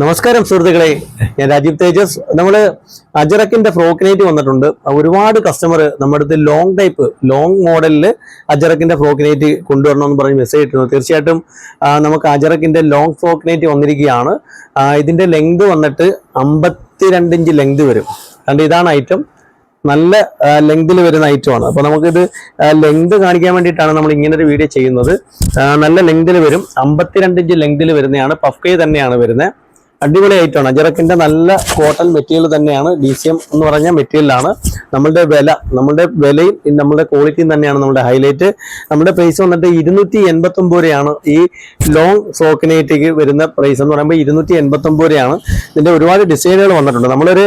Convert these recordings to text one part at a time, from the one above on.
നമസ്കാരം സുഹൃത്തുക്കളെ. ഞാൻ രാജീവ് തേജസ്. നമ്മൾ അജറക്കിന്റെ ഫ്രോക്കിനേറ്റ് വന്നിട്ടുണ്ട്. ഒരുപാട് കസ്റ്റമർ നമ്മുടെ അടുത്ത് ലോങ് ടൈപ്പ് ലോങ് മോഡലിൽ അജറക്കിന്റെ ഫ്രോക്കിനേറ്റ് കൊണ്ടുവരണമെന്ന് പറഞ്ഞ് മെസ്സേജ് ഇട്ടിരുന്നു. തീർച്ചയായിട്ടും നമുക്ക് അജറക്കിന്റെ ലോങ് ഫ്രോക്കിനേറ്റ് വന്നിരിക്കുകയാണ്. ഇതിന്റെ ലെങ്ത് വന്നിട്ട് അമ്പത്തിരണ്ട് ഇഞ്ച് ലെങ്ത് വരും. കാരണം ഇതാണ് ഐറ്റം നല്ല ലെങ്തിൽ വരുന്ന ഐറ്റമാണ് അപ്പൊ നമുക്കിത് ലെങ്ത് കാണിക്കാൻ വേണ്ടിയിട്ടാണ് നമ്മൾ ഇങ്ങനെ ഒരു വീഡിയോ ചെയ്യുന്നത്. നല്ല ലെങ്തിൽ വരും. അമ്പത്തിരണ്ട് ഇഞ്ച് ലെങ്തിൽ വരുന്നതാണ്. പഫ്കൈ തന്നെയാണ് വരുന്നത്. അടിപൊളി ഐറ്റമാണ് അജറക്കിന്റെ നല്ല കോട്ടൺ മെറ്റീരിയൽ തന്നെയാണ് ഡി സി എം എന്ന് പറഞ്ഞ മെറ്റീരിയലാണ് നമ്മളുടെ വില നമ്മളുടെ വിലയും നമ്മുടെ ക്വാളിറ്റിയും തന്നെയാണ് നമ്മുടെ ഹൈലൈറ്റ് നമ്മുടെ പ്രൈസ് വന്നിട്ട് ഇരുന്നൂറ്റി എൺപത്തി ഒമ്പത് രൂപയാണ്. ഈ ലോങ് ഫ്രോക്കിനേറ്റിക്ക് വരുന്ന പ്രൈസ് എന്ന് പറയുമ്പോൾ ഇരുന്നൂറ്റി എൺപത്തി ഒമ്പത് രൂപയാണ്. ഇതിന്റെ ഒരുപാട് ഡിസൈനുകൾ വന്നിട്ടുണ്ട്. നമ്മളൊരു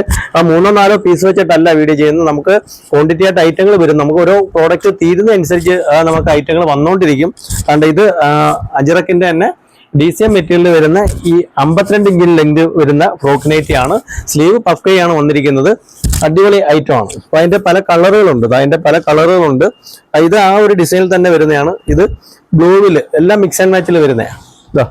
മൂന്നോ നാലോ പീസ് വെച്ചിട്ടല്ല വീഡിയോ ചെയ്യുന്നത്. നമുക്ക് ക്വാണ്ടിറ്റി ആയിട്ട് ഐറ്റങ്ങൾ വരും. നമുക്ക് ഓരോ പ്രോഡക്റ്റ് തീരുന്നതനുസരിച്ച് നമുക്ക് ഐറ്റങ്ങൾ വന്നുകൊണ്ടിരിക്കും കാരണം ഇത് അജിറക്കിന്റെ തന്നെ ഡി സി എം മെറ്റീരിയലിൽ വരുന്ന ഈ അമ്പത്തിരണ്ട് ഇഞ്ചിൽ ലെങ്ത് വരുന്ന ഫ്രോക്ക് നൈറ്റി ആണ്. സ്ലീവ് പഫ്കയാണ് വന്നിരിക്കുന്നത്. അടിപൊളി ഐറ്റം ആണ്. അപ്പോൾ അതിന്റെ പല കളറുകളുണ്ട് അതിന്റെ പല കളറുകളുണ്ട് ഇത് ആ ഒരു ഡിസൈനിൽ തന്നെ വരുന്നതാണ്. ഇത് ബ്ലൂവിൽ എല്ലാം മിക്സ് ആൻഡ് മാച്ചിൽ വരുന്നതാണ്. ഇതാ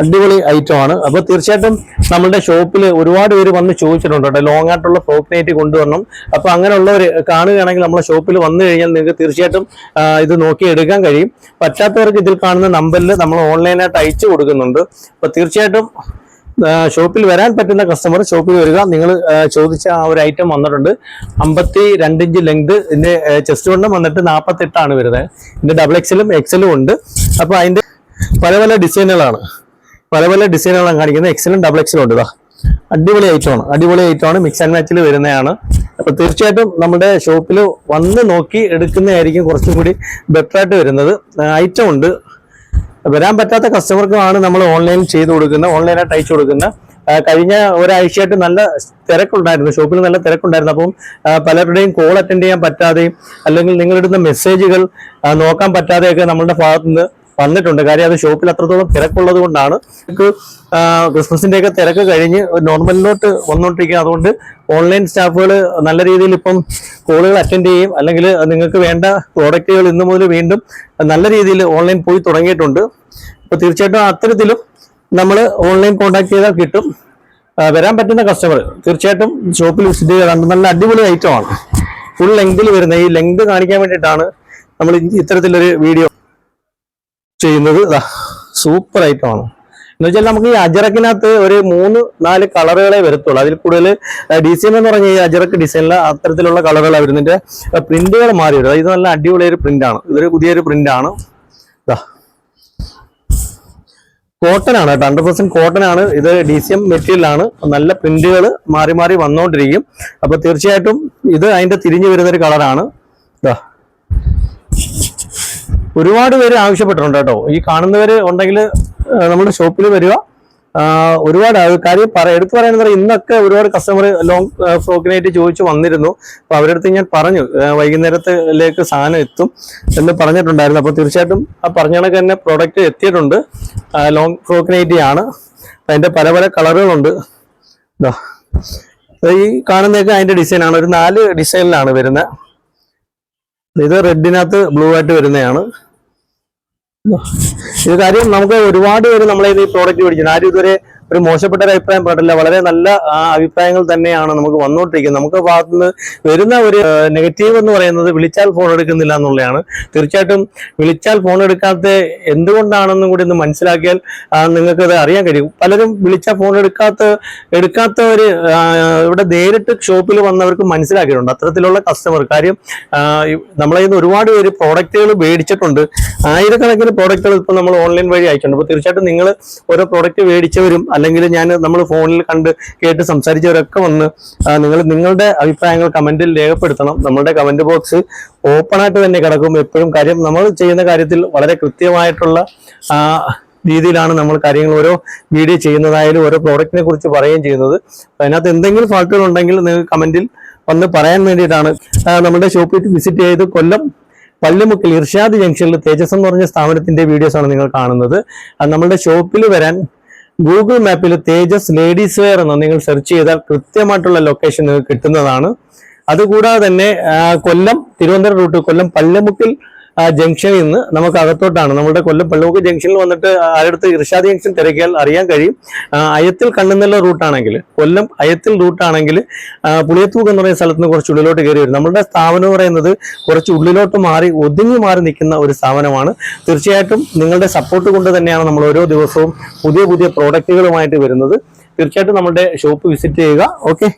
അടിപൊളി ഐറ്റം ആണ്. അപ്പൊ തീർച്ചയായിട്ടും നമ്മുടെ ഷോപ്പിൽ ഒരുപാട് പേര് വന്ന് ചോദിച്ചിട്ടുണ്ട് കേട്ടോ. ലോങ് ആയിട്ടുള്ള ഫ്രോക്ക് നൈറ്റ് കൊണ്ടുവരണം. അപ്പൊ അങ്ങനെയുള്ളവർ കാണുകയാണെങ്കിൽ നമ്മളെ ഷോപ്പിൽ വന്നു കഴിഞ്ഞാൽ നിങ്ങൾക്ക് തീർച്ചയായിട്ടും ഇത് നോക്കി എടുക്കാൻ കഴിയും. പറ്റാത്തവർക്ക് ഇതിൽ കാണുന്ന നമ്പറിൽ നമ്മൾ ഓൺലൈനായിട്ട് അയച്ചു കൊടുക്കുന്നുണ്ട്. അപ്പൊ തീർച്ചയായിട്ടും ഷോപ്പിൽ വരാൻ പറ്റുന്ന കസ്റ്റമർ ഷോപ്പിൽ വരിക. നിങ്ങൾ ചോദിച്ച ആ ഒരു ഐറ്റം വന്നിട്ടുണ്ട്. അമ്പത്തി രണ്ട് ഇഞ്ച് ലെങ്ത് ഇതിന്റെ ചെസ്റ്റ് വണ്ണം വന്നിട്ട് നാൽപ്പത്തെട്ടാണ് വരുന്നത്. ഇതിന്റെ ഡബിൾ എക്സലും എക്സലും ഉണ്ട്. അപ്പൊ അതിന്റെ പല പല ഡിസൈനുകളാണ് പല പല ഡിസൈനുകളാണ് കാണിക്കുന്നത്. എക്സലും ഡബിൾ എക്സലും ഉണ്ട് ഇതാ അടിപൊളി ഐറ്റമാണ് അടിപൊളി ഐറ്റമാണ് മിക്സ് ആൻഡ് മാച്ചിൽ വരുന്നതാണ്. അപ്പൊ തീർച്ചയായിട്ടും നമ്മുടെ ഷോപ്പിൽ വന്ന് നോക്കി എടുക്കുന്നതായിരിക്കും കുറച്ചും കൂടി ബെറ്റർ ആയിട്ട് വരുന്നത്. ഐറ്റം ഉണ്ട്. വരാൻ പറ്റാത്ത കസ്റ്റമർക്കുമാണ് നമ്മൾ ഓൺലൈൻ ചെയ്ത് കൊടുക്കുന്നത്. ഓൺലൈനായിട്ട് അയച്ചു കൊടുക്കുന്ന ആ, കഴിഞ്ഞ ഒരാഴ്ചയായിട്ട് നല്ല തിരക്കുണ്ടായിരുന്നു. ഷോപ്പിൽ നല്ല തിരക്കുണ്ടായിരുന്നു. അപ്പം പലരുടെയും കോൾ അറ്റൻഡ് ചെയ്യാൻ പറ്റാതെയും അല്ലെങ്കിൽ നിങ്ങളിടുന്ന മെസ്സേജുകൾ നോക്കാൻ പറ്റാതെയൊക്കെ നമ്മളുടെ ഭാഗത്ത് നിന്ന് വന്നിട്ടുണ്ട്. കാര്യം അത് ഷോപ്പിൽ അത്രത്തോളം തിരക്കുള്ളത് കൊണ്ടാണ്. നമുക്ക് ക്രിസ്മസിന്റെ ഒക്കെ തിരക്ക് കഴിഞ്ഞ് നോർമലിലോട്ട് വന്നുകൊണ്ടിരിക്കുക അതുകൊണ്ട് ഓൺലൈൻ സ്റ്റാഫുകൾ നല്ല രീതിയിൽ ഇപ്പം കോളുകൾ അറ്റൻഡ് ചെയ്യും. അല്ലെങ്കിൽ നിങ്ങൾക്ക് വേണ്ട പ്രോഡക്റ്റുകൾ ഇന്നു മുതൽ വീണ്ടും നല്ല രീതിയിൽ ഓൺലൈൻ പോയി തുടങ്ങിയിട്ടുണ്ട്. അപ്പൊ തീർച്ചയായിട്ടും അത്തരത്തിലും നമ്മൾ ഓൺലൈൻ കോൺടാക്ട് ചെയ്താൽ കിട്ടും. വരാൻ പറ്റുന്ന കസ്റ്റമർ തീർച്ചയായിട്ടും ഷോപ്പിൽ വിസിറ്റ് ചെയ്താൽ നല്ല അടിപൊളി ഐറ്റം ആണ് ഫുൾ ലെങ്തിൽ വരുന്ന ഈ ലെങ്ത് കാണിക്കാൻ വേണ്ടിയിട്ടാണ് നമ്മൾ ഇത്തരത്തിലൊരു വീഡിയോ ചെയ്യുന്നത്. സൂപ്പർ ഐറ്റം ആണ്. എന്ന് വെച്ചാൽ നമുക്ക് ഈ അജറക്കിനകത്ത് ഒരു മൂന്ന് നാല് കളറുകളെ വരത്തുള്ളൂ. അതിൽ കൂടുതൽ ഡിസൈൻ എന്ന് പറഞ്ഞ ഈ അജറക്ക് ഡിസൈനിൽ അത്തരത്തിലുള്ള കളറുകളാണ് വരുന്നതിന്റെ പ്രിന്റുകൾ മാറി വരും. ഇത് നല്ല അടിപൊളിയൊരു പ്രിന്റാണ് ഇതൊരു പുതിയൊരു പ്രിന്റ് ആണ്. ഇതാ കോട്ടൺ ആണ് കേട്ടോ. ഹൺഡ്രഡ് പെർസെന്റ് കോട്ടൺ ആണ്. ഇത് ഡി സി എം മെറ്റീരിയൽ ആണ് നല്ല പ്രിന്റുകൾ മാറി മാറി വന്നുകൊണ്ടിരിക്കും അപ്പൊ തീർച്ചയായിട്ടും ഇത് അതിന്റെ തിരിഞ്ഞു വരുന്ന ഒരു കളറാണ്. ഒരുപാട് പേര് ആവശ്യപ്പെട്ടിട്ടുണ്ട് കേട്ടോ. ഈ കാണുന്നവര് ഉണ്ടെങ്കിൽ നമ്മുടെ ഷോപ്പിൽ വരിക. ഒരുപാട് കാര്യം പറ എടുത്തു പറയുന്നത് ഇന്നൊക്കെ ഒരുപാട് കസ്റ്റമർ ലോങ് ഫ്രോക്കിനായിട്ട് ചോദിച്ചു വന്നിരുന്നു. അപ്പോൾ അവരടുത്ത് ഞാൻ പറഞ്ഞു വൈകുന്നേരത്തിലേക്ക് സാധനം എത്തും എന്ന് പറഞ്ഞിട്ടുണ്ടായിരുന്നു. അപ്പോൾ തീർച്ചയായിട്ടും ആ പറഞ്ഞ കണക്ക് തന്നെ പ്രോഡക്റ്റ് എത്തിയിട്ടുണ്ട്. ലോങ് ഫ്രോക്കിനൈറ്റി ആണ് അതിന്റെ പല പല കളറുകളുണ്ട്. ഇതാ ഈ കാണുന്നതൊക്കെ അതിന്റെ ഡിസൈനാണ് ഒരു നാല് ഡിസൈനിലാണ് വരുന്നത്. ഇത് റെഡിനകത്ത് ബ്ലൂ ആയിട്ട് വരുന്നതാണ്. ഇത് കാര്യം നമുക്ക് ഒരുപാട് പേര് നമ്മളെ ഈ പ്രോഡക്റ്റ് മേടിച്ചു ആരും ഇതുവരെ ഒരു മോശപ്പെട്ട ഒരു അഭിപ്രായം പാടില്ല. വളരെ നല്ല അഭിപ്രായങ്ങൾ തന്നെയാണ് നമുക്ക് വന്നുകൊണ്ടിരിക്കുന്നത് നമുക്ക് ഭാഗത്തുനിന്ന് വരുന്ന ഒരു നെഗറ്റീവ് എന്ന് പറയുന്നത് വിളിച്ചാൽ ഫോൺ എടുക്കുന്നില്ല എന്നുള്ളതാണ്. തീർച്ചയായിട്ടും വിളിച്ചാൽ ഫോൺ എടുക്കാത്ത എന്തുകൊണ്ടാണെന്നും കൂടി ഒന്ന് മനസ്സിലാക്കിയാൽ നിങ്ങൾക്ക് അത് അറിയാൻ കഴിയും. പലരും വിളിച്ചാൽ ഫോൺ എടുക്കാത്ത എടുക്കാത്തവർ ഇവിടെ നേരിട്ട് ഷോപ്പിൽ വന്നവർക്ക് മനസ്സിലാക്കിയിട്ടുണ്ട്. അത്തരത്തിലുള്ള കസ്റ്റമർ കാര്യം നമ്മളെ നിന്ന് ഒരുപാട് പേര് പ്രോഡക്റ്റുകൾ മേടിച്ചിട്ടുണ്ട്. ആയിരക്കണക്കിന് പ്രോഡക്റ്റുകൾ ഇപ്പോൾ നമ്മൾ ഓൺലൈൻ വഴി അയച്ചിട്ടുണ്ട്. അപ്പോൾ തീർച്ചയായിട്ടും നിങ്ങൾ ഓരോ പ്രോഡക്റ്റ് മേടിച്ചവരും അല്ലെങ്കിൽ ഞാൻ നമ്മൾ ഫോണിൽ കണ്ട് കേട്ട് സംസാരിച്ചവരൊക്കെ വന്ന് നിങ്ങൾ നിങ്ങളുടെ അഭിപ്രായങ്ങൾ കമന്റിൽ രേഖപ്പെടുത്തണം. നമ്മുടെ കമന്റ് ബോക്സ് ഓപ്പൺ ആയിട്ട് തന്നെ കിടക്കും. എപ്പോഴും കാര്യം നമ്മൾ ചെയ്യുന്ന കാര്യത്തിൽ വളരെ കൃത്യമായിട്ടുള്ള രീതിയിലാണ് നമ്മൾ കാര്യങ്ങൾ ഓരോ വീഡിയോ ചെയ്യുന്നതായാലും ഓരോ പ്രോഡക്റ്റിനെ കുറിച്ച് പറയുകയും ചെയ്യുന്നത്. അതിനകത്ത് എന്തെങ്കിലും ഫാൾട്ടുകൾ ഉണ്ടെങ്കിൽ നിങ്ങൾക്ക് കമന്റിൽ വന്ന് പറയാൻ വേണ്ടിയിട്ടാണ്. നമ്മുടെ ഷോപ്പിൽ വിസിറ്റ് ചെയ്ത് കൊല്ലം പള്ളിമുക്കിൽ ഇർഷാദ് ജംഗ്ഷനിൽ തേജസ് എന്ന് പറഞ്ഞ സ്ഥാപനത്തിന്റെ വീഡിയോസാണ് നിങ്ങൾ കാണുന്നത്. നമ്മളുടെ ഷോപ്പിൽ വരാൻ ഗൂഗിൾ മാപ്പിൽ തേജസ് ലേഡീസ് വെയർ എന്ന് നിങ്ങൾ സെർച്ച് ചെയ്താൽ കൃത്യമായിട്ടുള്ള ലൊക്കേഷൻ നിങ്ങൾക്ക് കിട്ടുന്നതാണ്. അതുകൂടാതെ തന്നെ കൊല്ലം തിരുവനന്തപുരം റൂട്ട് കൊല്ലം പള്ളിമുക്കിൽ ആ, ജംഗ്ഷനിൽ നിന്ന് നമുക്ക് അകത്തോട്ടാണ്. നമ്മുടെ കൊല്ലം പള്ളൂക്ക് ജംഗ്ഷനിൽ വന്നിട്ട് ആരടുത്ത് ഇർഷാദ് ജംഗ്ഷൻ തിരക്കിയാൽ അറിയാൻ കഴിയും. അയത്തിൽ കണ്ണുന്നല്ല റൂട്ടാണെങ്കിൽ കൊല്ലം അയത്തിൽ റൂട്ടാണെങ്കിൽ പുളിയത്തൂക്ക് എന്ന് പറയുന്ന സ്ഥലത്ത് നിന്ന് കുറച്ച് ഉള്ളിലോട്ട് കയറി വരും. നമ്മുടെ സ്ഥാപനം പറയുന്നത് കുറച്ച് ഉള്ളിലോട്ട് മാറി ഒതുങ്ങി മാറി നിൽക്കുന്ന ഒരു സ്ഥാപനമാണ്. തീർച്ചയായിട്ടും നിങ്ങളുടെ സപ്പോർട്ട് കൊണ്ട് തന്നെയാണ് നമ്മൾ ഓരോ ദിവസവും പുതിയ പുതിയ പ്രോഡക്റ്റുകളുമായിട്ട് വരുന്നത്. തീർച്ചയായിട്ടും നമ്മുടെ ഷോപ്പ് വിസിറ്റ് ചെയ്യുക. ഓക്കെ